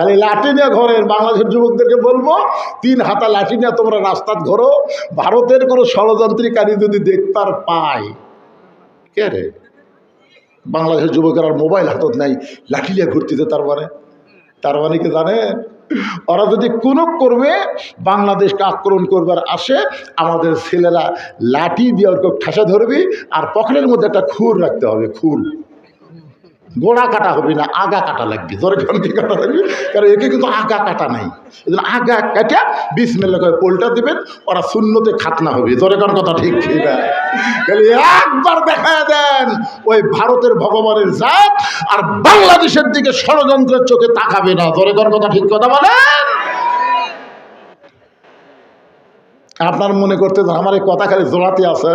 খালি লাঠি নিয়ে ঘরের বাংলাদেশের যুবকদেরকে বলব, তিন হাতা লাঠি নিয়ে তোমরা রাস্তাত ঘোরো। ভারতের কোনো ষড়যন্ত্রীকারী যদি দেখতার পায়, কে রে? বাংলাদেশের যুবকের আর মোবাইল হাতত নাই, লাঠি নিয়ে ঘুরতেছে তার মানে। তার মানে কি জানেন ওরা যদি কোনো করবে বাংলাদেশকে আক্রমণ করবার আসে, আমাদের ছেলেরা লাঠি দিয়ে ওর ঠাসা ধরবি, আর পকেটের মধ্যে একটা খুর রাখতে হবে, খুর। গোড়া কাটা হবে না, আগা কাটা লাগবে। জোরে কারণ কি কাটা লাগবে? কারণ একে কিন্তু আগা কাটা নাই। আগা কাটা বিষ মেলে করে পোলটা দেবেন, ওরা শূন্যতে খাতনা হবে। জোরে কারণ কথা ঠিক ঠিক না খালি একবার দেখা দেন, ওই ভারতের ভগবানের জাত আর বাংলাদেশের দিকে ষড়যন্ত্রের চোখে তাকাবে না। জোরে কারণ কথা ঠিক কথা বলেন? আপনার মনে করতে আমার এই কথা খালি জোড়াতে আছে।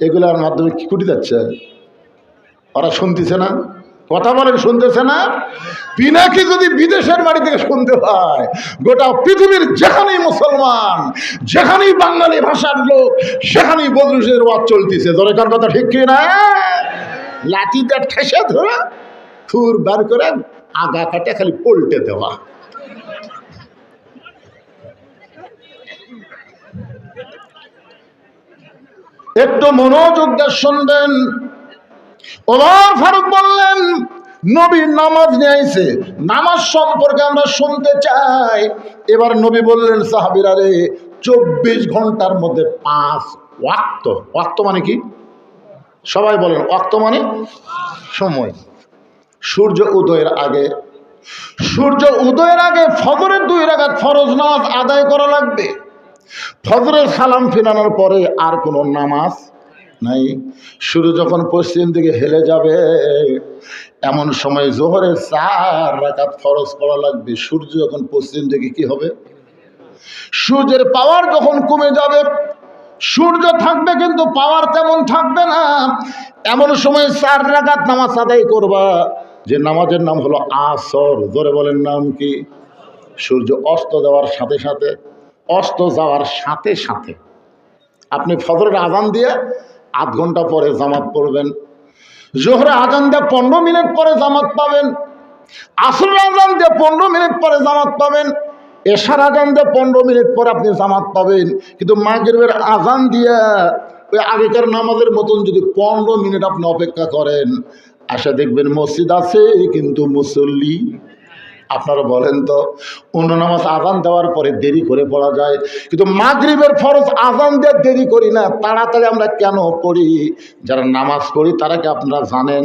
এগুলোর মাধ্যমে কি কুটি যাচ্ছে? ওরা শুনতেছে না? কথা বলেন, শুনতেছে না? পিনাকি যদি বিদেশের বাড়ি থেকে শুনতে পায়, গোটা পৃথিবীর যেখানেই মুসলমান, যেখানেই বাঙালি ভাষার লোক, সেখানেই বদরুষের ওয়াজ চলতেছে। দরকার কথা ঠিক কি না লাঠিটা ঠেসে ধরে খুর বার করে আগা কাটে খালি পল্টে দেওয়া। একটু মনোযোগ শুনবেন। ওমর ফারুক বললেন, নবী নামাজ নিয়ে নামাজ সম্পর্কে আমরা শুনতে চাই। এবার নবী বললেন, সাহাবিরা রে, চব্বিশ ঘণ্টার মধ্যে পাঁচ ওয়াক্ত। ওয়াক্ত মানে কি? সবাই বলেন, ওয়াক্ত মানে সময়। সূর্য উদয়ের আগে, সূর্য উদয়ের আগে ফজরের দুই রাগাত ফরজ নামাজ আদায় করা লাগবে। ফজরের সালাম ফিরানোর পরে আর কোনো নামাজ নাই। সূর্য যখন পশ্চিম দিকে হেলে যাবে, এমন সময় জোহরে চার রাকাত ফরজ করা লাগবে। সূর্য যখন পশ্চিম দিকে কি হবে? সূর্যের পাওয়ার যখন কমে যাবে, সূর্য থাকবে কিন্তু পাওয়ার তেমন থাকবে না। এমন সময় চার রাকাত নামাজ আদায় করবা। যে নামাজের নাম হলো আসর। জোরে বলেন নাম কি? সূর্য অস্ত দেওয়ার সাথে সাথে, অস্ত যাওয়ার সাথে সাথে আপনি ফজরের আজান দিয়ে আধ ঘণ্টা পরে জামাত পড়বেন। জোহরে আজান দিয়ে পনেরো মিনিট পরে জামাত পাবেন। আসরের আজান দিয়ে পনেরো মিনিট পরে জামাত পাবেন। এশার আজান দিয়ে পনেরো মিনিট পরে আপনি জামাত পাবেন। কিন্তু মাগরিবের আজান দিয়ে ওই আগেকার নামাজের মতন যদি পনেরো মিনিট আপনি অপেক্ষা করেন আশা দেখবেন মসজিদ আছে, কিন্তু মুসল্লি আপনারা বলেন তো অন্য নামাজ আজান দেওয়ার পরে দেরি করে পড়া যায়? কিন্তু মাগরিবের ফরজ আজান দিয়ে দেরি করি না, তাড়াতাড়ি আমরা কেন পড়ি? যারা নামাজ পড়ি, তারা কি আপনারা জানেন?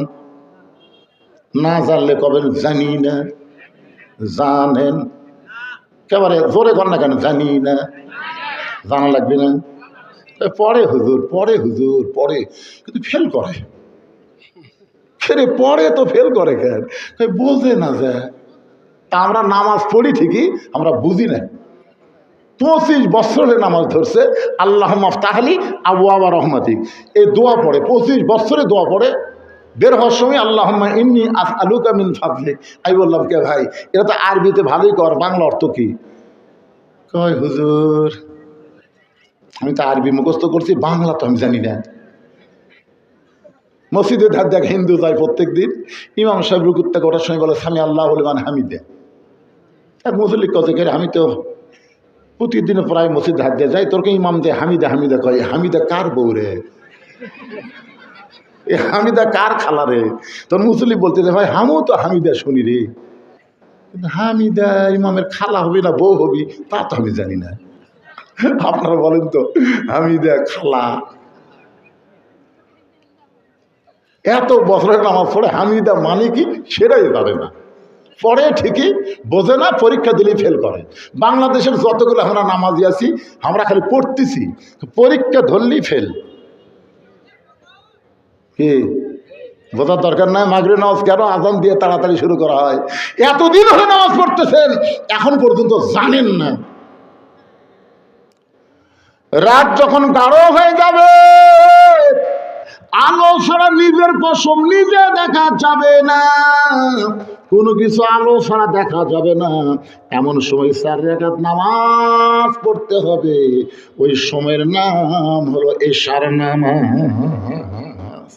না জানলে কবেন জানি না। জানেন? একেবারে জোরে কর না কেন, জানি না। জানা লাগবে না? পড়ে হুজুর পরে হুজুর পরে কিন্তু ফেল করে। ফেরে পড়ে তো ফেল করে কেন? বোঝে না যায়। তা আমরা নামাজ পড়ি ঠিকই, আমরা বুঝি না পঁচিশ বছরে নামাজ ধরছে, আল্লাহ মাফতাহালি আবু আবা রহমাতি এই দোয়া পড়ে, পঁচিশ বছরে দোয়া পড়ে, বের হওয়ার সময় আল্লাহ ইন্নি আস আলুকা মিন ফাজলে আমি বললাম, কে ভাই, এটা তো আরবিতে ভালোই কর, বাংলা অর্থ কি? কয়, হুজুর, আমি তো আরবি মুখস্থ করছি, বাংলা তো আমি জানি না। মসজিদে ধার দেখ, হিন্দু যায় প্রত্যেক দিন ইমাম সাহেব রুকুত্তা করার সময় বলে স্বামী আল্লাহ হলিমান হামিদে। এক মুসল্লি কত করে আমি তো প্রতিদিন প্রায় মসজিদ হাত দিয়ে যাই, তোরকে ইমাম দে, হামিদা হামিদা কয়, হামিদা কার বউ রে? এ হামিদা কার খালা রে? তোর মুসল্লি বলতে ভাই হামও তো হামিদা শুনি রে। হামিদা ইমামের খালা হবি না বউ হবি, তা তো আমি জানি না। আপনারা বলেন তো, হামিদা খালা। এত বছরের নামাজ পড়ে হামিদা মানে কি, সেটাই জানে না। পড়ে ঠিকই বোঝে না, পরীক্ষা দিলেই ফেল করে। বাংলাদেশের যতগুলো আমরা নামাজি আছি, আমরা খালি পড়তেছি, পরীক্ষা ধরলেই ফেল কি? বোঝার দরকার নাই মাগরে নামাজ কেন আজান দিয়ে তাড়াতাড়ি শুরু করা হয়? এতদিন হলে নামাজ পড়তেছেন, এখন পর্যন্ত জানেন না। রাত যখন গাঢ় হয়ে যাবে, আলো ছাড়া নিজের পশম নিজে দেখা যাবে না। কোনো কিছু আলো ছাড়া দেখা যাবে না। এমন সময় চার রেখাত নামাজ পড়তে হবে। ওই সময়ের নাম হলো এশার নামাজ।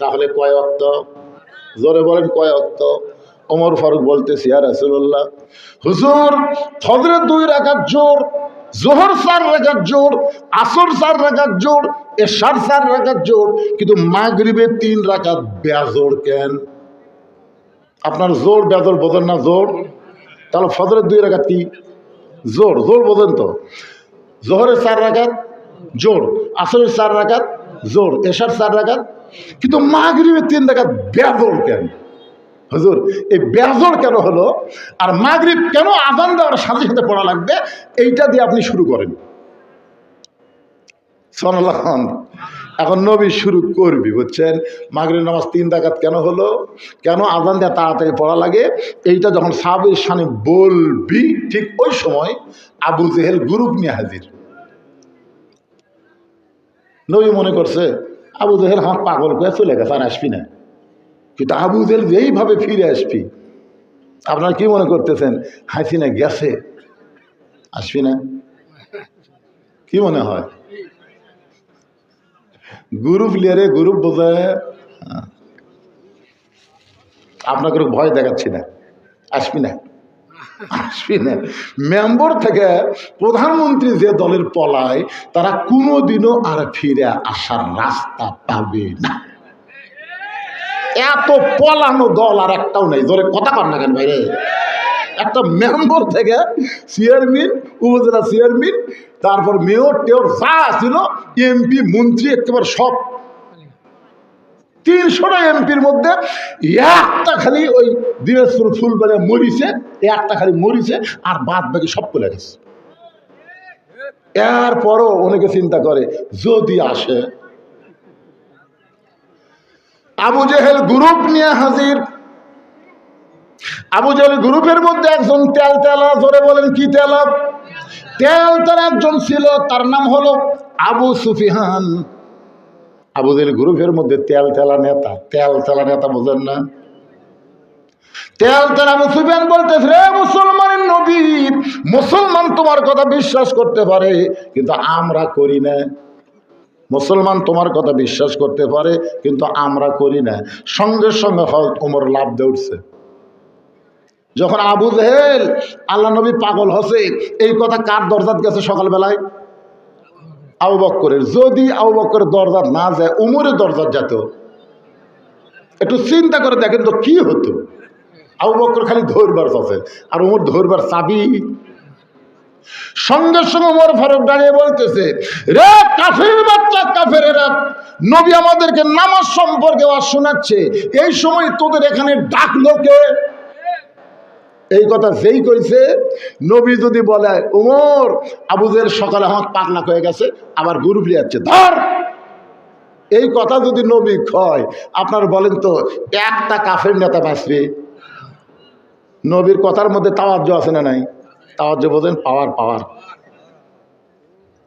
তাহলে কয় অক্ত? জোরে বলেন কয় অক্ত? ওমর ফারুক বলতেছি আর রাসূলুল্লাহ, হুজুর, ফজরের দুই রাকাত জোর, জোহর চার রাকাত জোর, আসর চার রাকাত জোর, এশার চার রাকাত জোর, কিন্তু মাগরিবের তিন রাকাত বেজোর কেন? আপনার জোর বেজোর বোঝেন না, জোর। তাহলে ফজরের দুই রাকাত কি? জোর জোর বোঝেন তো। জোহরের চার রাকাত, জোর। আসরের চার রাকাত, জোর। এশার চার রাকাত, কিন্তু মাগরিবের তিন রাকাত বেজোর কেন? হুজুর, এই বেজর কেন হলো? আর মাগরিব কেন আদান দেওয়ার সাথে সাথে পড়া লাগবে? এইটা দিয়ে আপনি শুরু করেন। সোনাল্লাহ এখন নবী শুরু করবি, বুঝছেন? মাগরিব নামাজ তিন ডাকাত কেন হলো? কেন আজান দেওয়া তাড়াতাড়ি পড়া লাগে? এইটা যখন সাবের সামনে বলবি, ঠিক ওই সময় আবু জেহেল গ্রুপ নিয়ে হাজির। নবী মনে করছে, আবু জেহেল হাত পাগল করে চলে গেছে, আর আসবি না। কিন্তু আবু জেল যেইভাবে ফিরে আসবি, আপনারা কি মনে করতেছেন? হাসিনা গেছে, আসবি না? কি মনে হয়? গ্রুপ লিয়ারে গ্রুপ বোঝায়। আপনাকে ভয় দেখাচ্ছি না। আসবি না। আসবি না। মেম্বর থেকে প্রধানমন্ত্রী যে দলের পলায়, তারা কোনোদিনও আর ফিরে আসার রাস্তা পাবে না। এত পলানো দল আর একটাও নেই। ধরে কথা পান না কেন বাইরে একটা মেম্বর থেকে চেয়ারম্যান, উপজেলা চেয়ারম্যান, তারপর মেয়র, টেয়র যা ছিল এমপি মন্ত্রী, একেবারে সব। তিনশোটা এমপির মধ্যে একটা খালি ওই দিনাজপুর ফুলবাড়ি মরিছে, একটা খালি মরিছে, আর বাদ বাকি সব চলে গেছে। এরপরও অনেকে চিন্তা করে, যদি আসে। আবু জেহেল গ্রুপ নিয়ে হাজির আবু জেহেল গ্রুপের মধ্যে একজন তেল তেলা ধরে বলেন, কি তেলা? তেল তেল একজন ছিল, তার নাম হলো আবু সুফিহান আবু জেহেল গ্রুপের মধ্যে তেল তেলা নেতা, তেল তেলা নেতা বোঝেন না? তেল তেল আবু সুফিয়ান বলতেছে, রে মুসলমানের নবী, মুসলমান তোমার কথা বিশ্বাস করতে পারে, কিন্তু আমরা করি না। মুসলমান তোমার কথা বিশ্বাস করতে পারে, কিন্তু আমরা করি না। সঙ্গে সঙ্গে হয় ওমর লাভ দিয়ে উঠছে যখন আবু জেহেল আল্লাহ নবী পাগল হসে, এই কথা কার দরজাত গেছে সকালবেলায়? আবু বক্করের। যদি আবু বক্করের দরজাত না যায়, উমরের দরজাত যেত। একটু চিন্তা করে দেখেন তো কি হতো। আবু বক্কর খালি ধরবার আছে আর উমর ধরবার চাবি। সঙ্গে সঙ্গে ওমর ফারুক দাঁড়িয়ে বলতেছে, রে কাফের বাচ্চা কাফের নবী আমাদেরকে নামাজ সম্পর্কে আর শোনাচ্ছে। এই সময় তোদের এখানে ডাকলো কে? এই কথা যেই কইছে, নবী যদি বলে ওমর আবুদের সকালে আমার পাকলা হয়ে গেছে, আবার গুরু ফিরে যাচ্ছে ধর! এই কথা যদি নবী কয়, আপনার বলেন তো, একটা কাফের নেতা বাঁচবে? নবীর কথার মধ্যে তাওয়াজ্য আছে না নাই? তাওয়াজ্য বোঝেন পাওয়ার পাওয়ার।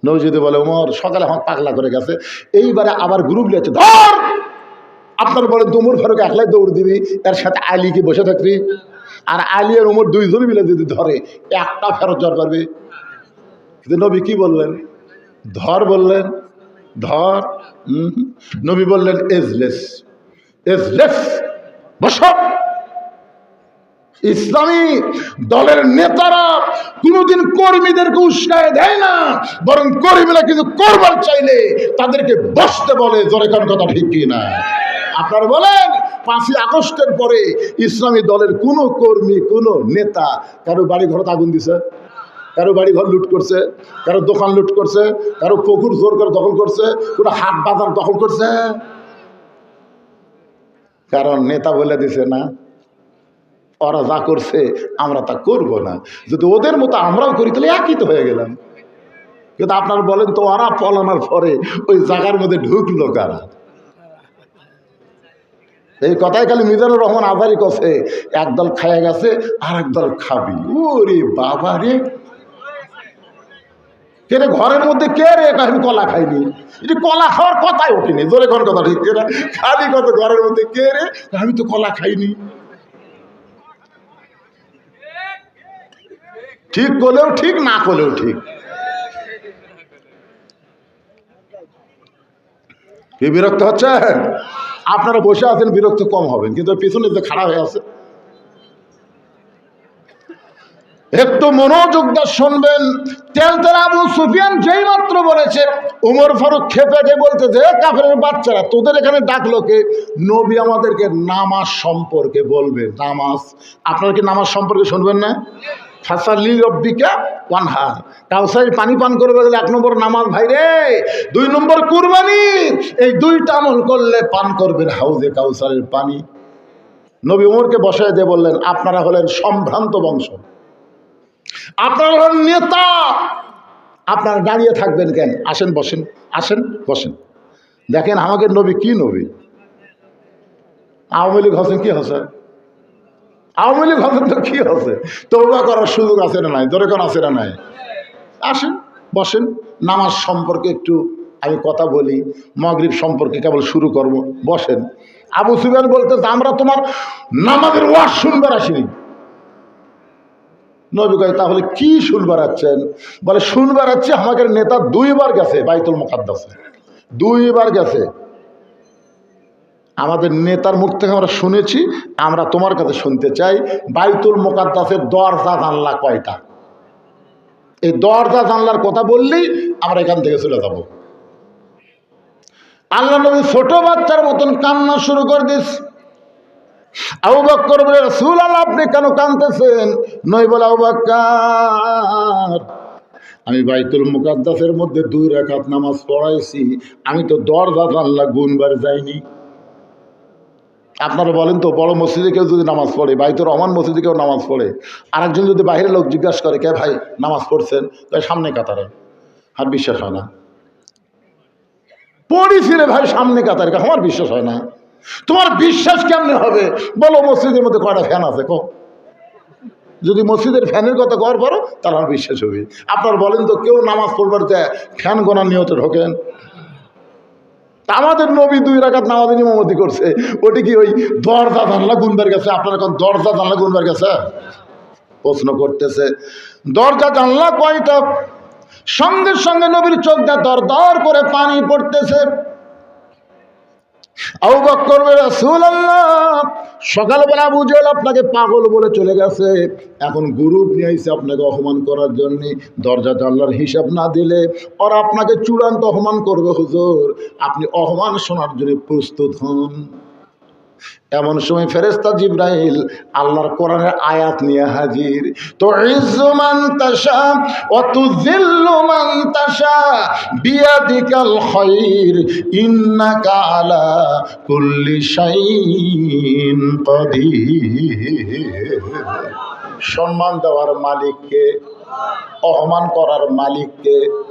নবী যদি বলে ওমর সকালে আমার পাগলা করে গেছে, এইবারে আবার গ্রুপ লিয়েছে ধর! আপনার বলেন তুমুর ফারুক একলাই দৌড় দিবি তার সাথে আলী কি বসে থাকবি? আর আলী আর ওমর দুইজন মিলে যদি ধরে, একটা ফেরত জ্বর পারবে? কিন্তু নবী কি বললেন? ধর বললেন, ধর নবী বললেন, এজলেস এজলেস, বস। ইসলামী দলের নেতারা কোনোদিন কর্মীদেরকে উস্কায় দেয় না, বরং কর্মীরা কিন্তু করবার চাইলে তাদেরকে বসতে বলে। জোরে কোন কথা ঠিক কি না আপনারা বলেন পাঁচই আগস্টের পরে ইসলামী দলের কোনো কর্মী, কোনো নেতা কারও বাড়ি ঘরত আগুন দিছে, কারও বাড়ি ঘর লুট করছে, কারও দোকান লুট করছে, কারও পুকুর জোর করে দখল করছে, কোনো হাট বাজার দখল করছে। কারণ নেতা বলে দিছে না, ওরা যা করছে আমরা তা করব না। যদি ওদের মতো আমরাও করি, তাহলে একই তো হয়ে গেলাম। কিন্তু আপনার বলেন তো, ওরা পলানোর পরে ওই জায়গার মধ্যে ঢুকলো কারা? এই কথাই খালি মিজানুর রহমান আজারি কছে, একদল খাইয়া গেছে আর একদল খাবি। ওরে বাবা রে। কে ঘরের মধ্যে কে রে আমি কলা খাইনি? এটি কলা খাওয়ার কথাই ওঠেনি, জোরে ঘর কথা ঠিক না খালি কত ঘরের মধ্যে কে রে? আমি তো কলা খাইনি। ঠিক করলেও ঠিক, না করলেও ঠিক। কি বিরক্ত হচ্ছেন? আপনারা বসে আছেন, বিরক্ত কম হবেন, কিন্তু পিছনে যে খারাপ হয়ে আছে। একটু মনোযোগ শুনবেন, তেলতেলা আবু সুফিয়ান যেই মাত্র বলেছে, উমর ফারুক খেপে যে বলতেছে কাফের বাচ্চারা, তোদের এখানে ডাকলো কে? নবী আমাদেরকে নামাজ সম্পর্কে বলবে, নামাজ। আপনারা কি নামাজ সম্পর্কে শুনবেন না? ফাসালি রব্বিকা ওয়ানহার কাউসারি পানি পান করবে গেলে এক নম্বর নামাজ, ভাই রে, দুই নম্বর কুরবানি। এই দুইটা আমল করলে পান করবেন হাউজে কাউসারের পানি। নবী উমরকে বসায় দিয়ে বললেন, আপনারা হলেন সম্ভ্রান্ত বংশ। আপনারা হলেন নেতা। আপনারা দাঁড়িয়ে থাকবেন কেন? আসেন, বসেন আসেন, বসেন। দেখেন আমাকে নবী কি নবী? আওয়ামী লীগ হসেন কি হসে আওয়ামী লীগ হসেন তো কি হসে তৌবা করার সুযোগ আছে না নাই? দরকার আছে না নাই? আসেন, বসেন। নামাজ সম্পর্কে একটু আমি কথা বলি। মগরিব সম্পর্কে কেবল শুরু করব। বসেন। আবু সুবেন বলতে আমরা তোমার নামাজের ওয়াজ শুনবার আসিনি। নবী কয়, তাহলে কি শুনবার আছেন? বলে, শুনবার আছে আমাদের নেতা দুইবার গেছে, বাইতুল মুকাদ্দাসে। দুইবার গেছে। আমাদের নেতার মুখ থেকে আমরা শুনেছি, আমরা তোমার কাছে শুনতে চাই, বাইতুল মোকাদ্দাসের দরজা জানলা কয়টা? এই দরজা জানলার কথা বললেই আমরা এখান থেকে চলে যাব। আল্লাহ নবী ছোট বাচ্চার মতন কান্না শুরু করে দিস। আপনি কেন কানতেছেন নই বলে আমি বাইতুল মুকাদ্দাসের মধ্যে দুই রেখাত নামাজ পড়াইছি। আমি তো দরজা জানলা গুনবার যাইনি। আপনারা বলেন তো, বড় মসজিদে কেউ যদি নামাজ পড়ে বাইতুর রহমান মসজিদে কেউ নামাজ পড়ে, আরেকজন যদি বাইরের লোক জিজ্ঞাসা করে, কে ভাই নামাজ পড়ছেন? তাই সামনে কাতারে। আর বিশ্বাস হয় না। পড়ি ফিরে ভাই সামনে কাতারে আমার বিশ্বাস হয় না। তোমার বিশ্বাস কেমনে হবে? বলো, মসজিদের মধ্যে কয়টা ফ্যান আছে কো যদি মসজিদের ফ্যানের কথা কর পারো তাহলে আমার বিশ্বাস হবে। আপনার বলেন তো, কেউ নামাজ পড়বার যায় ফ্যান গোনার নিয়তে ঢোকেন? আমাদের নবী দুই রাখাত নামাজের ইমামতি করছে। ওটি কি ওই দরজা জানলা গুনবার গেছে? আপনার এখন দরজা জানলা গুনবার গেছে? প্রশ্ন করতেছে। দরজা জানলা কয়টা? সঙ্গে সঙ্গে নবীর চোখ দেয় দর দর করে পানি পড়তেছে। সকালবেলা বুঝল আপনাকে পাগল বলে চলে গেছে। এখন গ্রুপ নিয়ে এসে আপনাকে অপমান করার জন্য। দরজা জানলার হিসাব না দিলে ওরা আপনাকে চূড়ান্ত অপমান করবে, হুজুর। আপনি অপমান শোনার জন্য প্রস্তুত হন। এমন সময় ফেরেস্তা জিব্রাইল আল্লাহর কোরআনের আয়াত নিয়ে হাজির। তো সম্মান দেওয়ার মালিককে, অপমান করার মালিককে,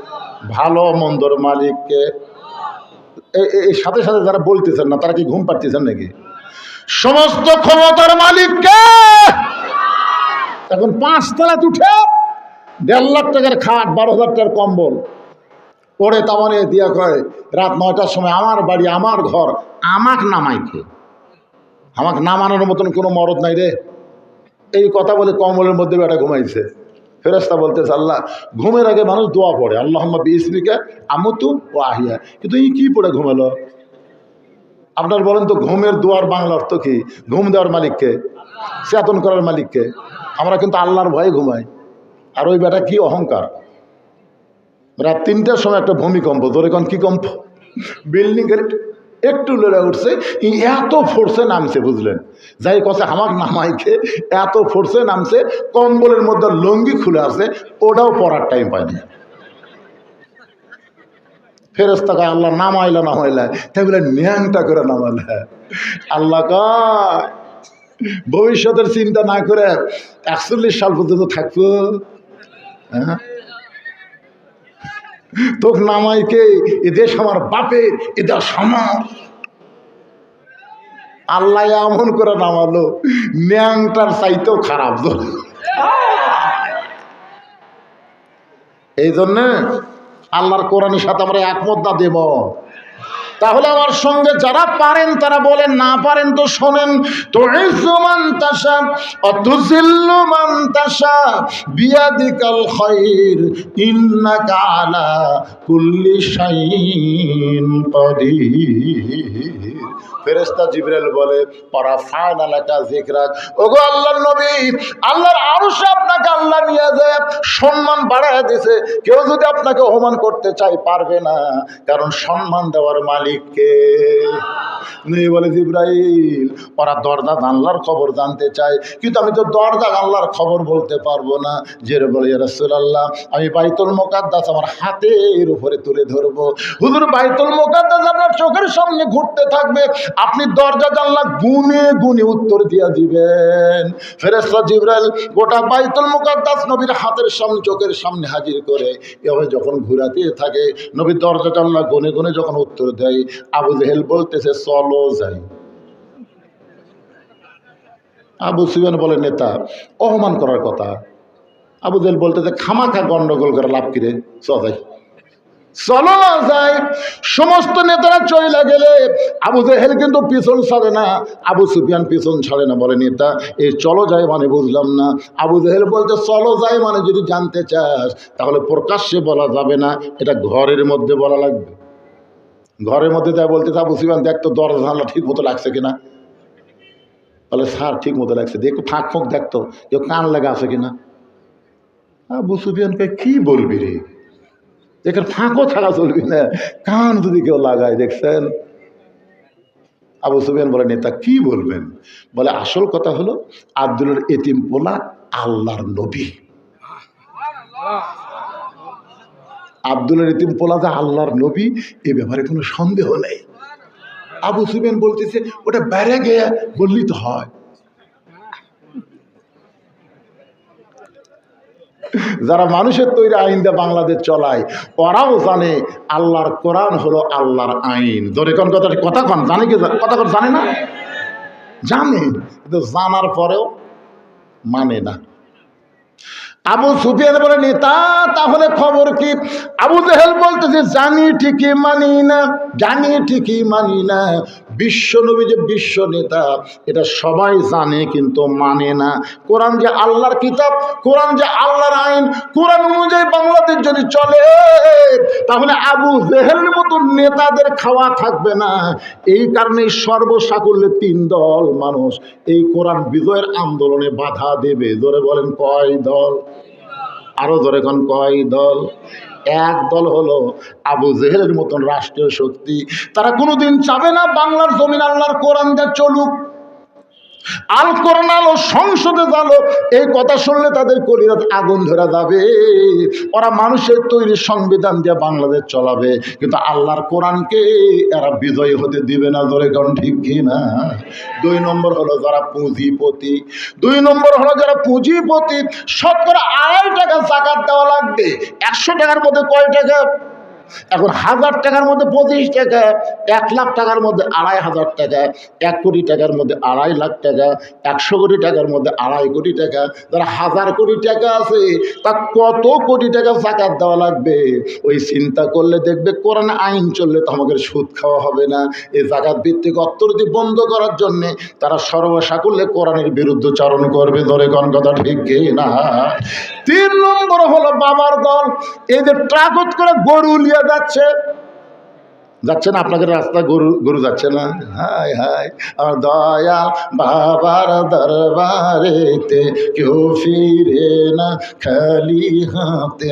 ভালো মন্দর মালিককে এ- এ- সাথে সাথে যারা বলতেছেন না, তারা কি ঘুম পাড়তেছেন নাকি? সমস্ত ক্ষমতার মালিককে! এখন পাঁচ পাঁচতলা উঠে দেড় লাখ টাকার খাট, বারো হাজার টাকার কম্বল। পরে তামানে দিয়া কয়, রাত নয়টার সময় আমার বাড়ি, আমার ঘর, আমাক নামাইকে আমাকে নামানোর মতন কোনো মরদ নাই রে। এই কথা বলে কম্বলের মধ্যে বেটা ঘুমাইছে। ফেরস্তা বলতেছে, আল্লাহ, ঘুমের আগে মানুষ দোয়া পড়ে। আল্লাহ ইসমিকা আমতু ও আহিয়া কিন্তু এই কি পড়ে ঘুমালো? আপনার বলেন তো, ঘুমের দোয়ার বাংলা অর্থ কি? ঘুম দেওয়ার মালিককে? চেতন করার মালিককে? আমরা কিন্তু আল্লাহর ভয়ে ঘুমাই। আর ওই বেটা কি অহংকার? রাত তিনটার সময় একটা ভূমিকম্প, ধরে কোন কি কম্প? বিল্ডিংয়ের একটু লড়ে উঠছে এত ফোর্সে নামছে, বুঝলেন? যাই কথা আমার নামাইকে এত ফোর্সে নামছে, কম্বলের মধ্যে লঙ্গি খুলে আছে, ওটাও পরার টাইম পায়নি। ফেরস্তা কয় আল্লাহ নামাইলা নামাইলা, তাই বলে ন্যাংটা করে নামাইলা। আল্লাহ কয়, ভবিষ্যতের চিন্তা না করে একচল্লিশ সাল পর্যন্ত থাকব। হ্যাঁ? তোকে নামাইকে এ দেশ আমার বাপের, এ দেশ আমার। আল্লাহ এমন করে নামালো, ন্যাংটার চাইতেও খারাপ। এই জন্যে আল্লাহর কোরআনের সাথে আমরা একমত না দেব। তাহলে আমার সঙ্গে যারা পারেন, তারা বলেন, না পারেন তো শোনেন তো কুল্লি ফেরেস্তা জিবরাইল বলে, পরা ফান এলাকা জিকরাক ওগো আল্লাহর নবী, আল্লাহর আরশ আপনাকে আল্লাহ নিয়ে যায় সম্মান বাড়ায় দিছে, কেউ যদি আপনাকে অপমান করতে চায়, পারবে না। কারণ সম্মান দেওয়ার মালিককে নবী বলে, জিব্রাইল ওরা দরজা জানলার খবর জানতে চায় কিন্তু আমি তো দরজা জানলার খবর বলতে পারব না। যে বলে রসুল্লাহ আমি বাইতুল মোকাদ্দাস আমার হাতের উপরে তুলে ধরবো। হুজুর, বাইতুল মোকাদ্দাস আপনার চোখের সামনে ঘুরতে থাকবে আপনি দরজা জানলা গুনে গুনে উত্তর দিয়ে দিবেন। ফেরেস্তা জিব্রাইল গোটা বাইতুল মোকাদ্দাস নবীর হাতের সামনে, চোখের সামনে হাজির করে এভাবে যখন ঘুরাতে থাকে নবীর দরজা জানলা গুনে গুনে যখন উত্তর দেয়, আবু জেহেল বলতেছে, চলো যাই। আবু সুবেন বলে, নেতা, অপমান করার কথা। আবু জেহেল বলতেছে, খামাখা গন্ডগোল করে লাভ কিরে সজাই চলো না যাই সমস্ত নেতারা চইলা গেলে আবু জেহেল কিন্তু পিছন ছাড়ে না, আবু সুফিয়ান পিছন ছাড়ে না বলে নেতা। এই চলো যাই মানে বুঝলাম না। আবু জেহেল বলতে চলো যাই মানে যদি জানতে চাস, তাহলে প্রকাশ্যে বলা যাবে না। এটা ঘরের মধ্যে বলা লাগবে। ঘরের মধ্যে যা বলতে আবু সুফিয়ান, দেখ তো দরজা জানলা ঠিক মতো লাগছে কিনা। বলে, স্যার, ঠিক মতো লাগছে। দেখো, ফাঁক ফোঁক দেখতো কেউ কান লাগা আছে কিনা? আবু সুফিয়ানকে কি বলবি রে? এখানে ফাঁকও ছাড়া চলবি না। কান যদি কেউ লাগায়, দেখছেন? আবু সুফিয়ান বলে, নেতা, কি বলবেন? বলে, আসল কথা হলো, আব্দুলের এতিম পোলা আল্লাহর নবী। আব্দুলের এতিম পোলা যে আল্লাহর নবী, এ ব্যাপারে কোনো সন্দেহ নেই। আবু সুবেন বলতেছে, ওটা বেড়ে গিয়ে বললি তো হয়। যারা মানুষের তৈরি আইন দিয়ে বাংলাদেশ চলায়, ওরাও জানে আল্লাহর কোরআন হলো আল্লাহর আইন। ধরে কোন কথা কথা কন? জানে কি? কথা কন জানে না? জানে, কিন্তু জানার পরেও মানে না। আবু সুফিয়ান বলে, নেতা, তাহলে খবর কি? আবু জেহেল বলতেছে, জানি ঠিকই মানি না, জানি ঠিকই মানি না। বিশ্ব নবী যে বিশ্ব নেতা, এটা সবাই জানে কিন্তু মানে না। কোরআন যে আল্লাহর কিতাব, কোরআন যে আল্লাহর আইন, কোরআন অনুযায়ী বাংলাদেশ যদি চলে, তাহলে আবু জেহেলের মতো নেতাদের খাওয়া থাকবে না। এই কারণে সর্বসাকুল্যে তিন দল মানুষ এই কোরআন বিজয়ের আন্দোলনে বাধা দেবে। ধরে বলেন, কয় দল? আরও ধরে এখন কয় দল? এক দল হলো আবু জেহেলের মতন রাষ্ট্রীয় শক্তি। তারা কোনোদিন চাবে না বাংলার জমিন আল্লাহর কোরআনদের চলুক। আল কোরআন আলো সংসদে জালো এই কথা শুনলে তাদের কলিরাত আগুন ধরা যাবে। ওরা মানুষের তৈরি সংবিধান দিয়ে বাংলাদেশ চলাবে, কিন্তু আল্লাহর কোরআনকে এরা বিজয়ী হতে দিবে না, ধরে কারণ ঠিক কি না? দুই নম্বর হলো যারা পুঁজিপতি। দুই নম্বর হলো যারা পুঁজিপতি, শতকরা আড়াই টাকা জাকাত দেওয়া লাগবে। একশো টাকার মধ্যে কয় টাকা? এখন হাজার টাকার মধ্যে পঁচিশ টাকা, এক লাখ টাকার মধ্যে আড়াই হাজার টাকা, এক কোটি টাকার মধ্যে আড়াই লাখ টাকা, একশো কোটি টাকার মধ্যে আড়াই কোটি টাকা যারা হাজার কোটি টাকা আছে, তা কত কোটি টাকা জাকাত দেওয়া লাগবে? ওই চিন্তা করলে দেখবে কোরআন আইন চললে তো আমাদের সুদ খাওয়া হবে না। এই জাকাত ভিত্তিক অর্থনীতি বন্ধ করার জন্যে তারা সর্বসাকুল্যে কোরআনের বিরুদ্ধচারণ করবে। ধরে কোন কথা ঠিক না? তিন নম্বর হলো বাবার দল। এই যে ট্রাকত করে গরু নিয়ে যাচ্ছে। যাচ্ছে না, আপনাদের রাস্তা গরু গরু যাচ্ছে না। হাই হাই দয়া বাবার দরবারেতে কেউ ফিরে না, খালি হাতে।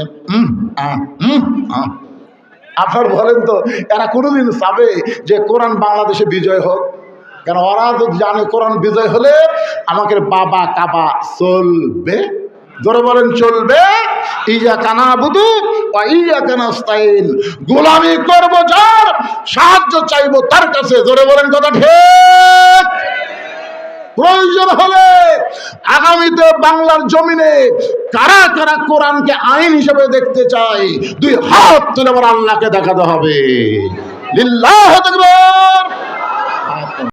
আপনার বলেন তো, এরা কোনোদিন চাবে যে কোরআন বাংলাদেশে বিজয় হোক? কেন ওরা জানে কোরআন বিজয় হলে আমাকে বাবা কাবা চলবে। ধরে বলেন, চলবে। ইয়া কানা বুধু ইয়া কানাস্তাইন গোলামি করব যার, সাহায্য চাইব তার কাছে। ধরে বলেন কথা ঠিক? প্রয়োজন হলে আগামীতে বাংলার জমিনে কারা কারা কোরআনকে আইন হিসেবে দেখতে চাই, দুই হাত তুলে আল্লাহকে দেখাতে হবে। লিল্লাহ